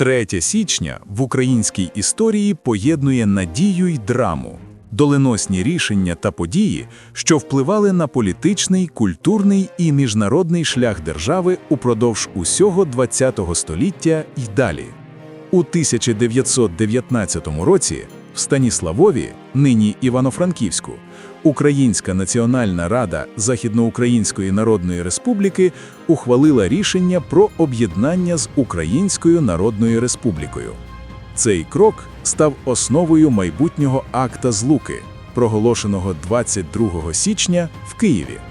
3 січня в українській історії поєднує надію й драму, доленосні рішення та події, що впливали на політичний, культурний і міжнародний шлях держави упродовж усього ХХ століття й далі. У 1919 році Станіславові, нині Івано-Франківську, Українська Національна Рада Західноукраїнської Народної Республіки ухвалила рішення про об'єднання з Українською Народною Республікою. Цей крок став основою майбутнього акта Злуки, проголошеного 22 січня в Києві.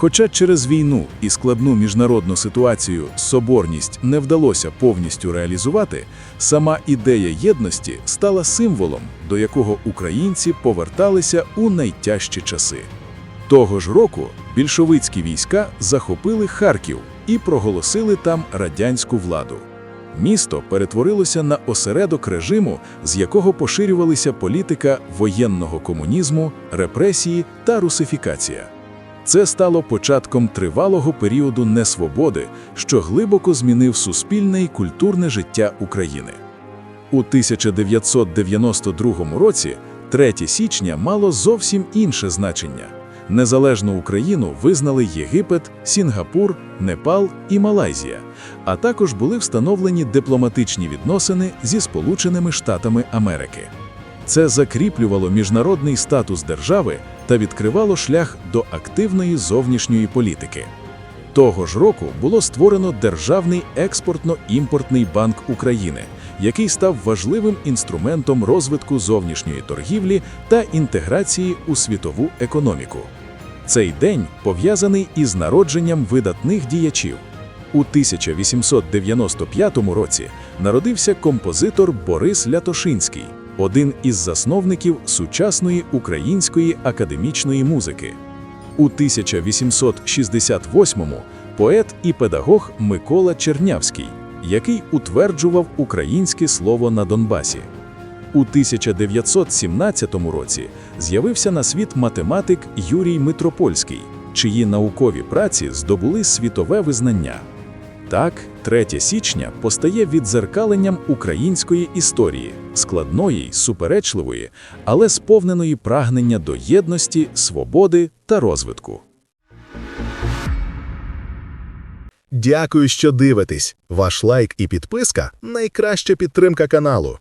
Хоча через війну і складну міжнародну ситуацію соборність не вдалося повністю реалізувати, сама ідея єдності стала символом, до якого українці поверталися у найтяжчі часи. Того ж року більшовицькі війська захопили Харків і проголосили там радянську владу. Місто перетворилося на осередок режиму, з якого поширювалися політика воєнного комунізму, репресії та русифікація. Це стало початком тривалого періоду несвободи, що глибоко змінив суспільне і культурне життя України. У 1992 році 3 січня мало зовсім інше значення. Незалежну Україну визнали Єгипет, Сінгапур, Непал і Малайзія, а також були встановлені дипломатичні відносини зі Сполученими Штатами Америки. Це закріплювало міжнародний статус держави та відкривало шлях до активної зовнішньої політики. Того ж року було створено Державний експортно-імпортний банк України, який став важливим інструментом розвитку зовнішньої торгівлі та інтеграції у світову економіку. Цей день пов'язаний із народженням видатних діячів. У 1895 році народився композитор Борис Лятошинський, один із засновників сучасної української академічної музики. У 1868-му поет і педагог Микола Чернявський, який утверджував українське слово на Донбасі. У 1917 році з'явився на світ математик Юрій Митропольський, чиї наукові праці здобули світове визнання. Так, 3 січня постає віддзеркаленням української історії, складної, суперечливої, але сповненої прагнення до єдності, свободи та розвитку. Дякую, що дивитесь. Ваш лайк і підписка найкраща підтримка каналу.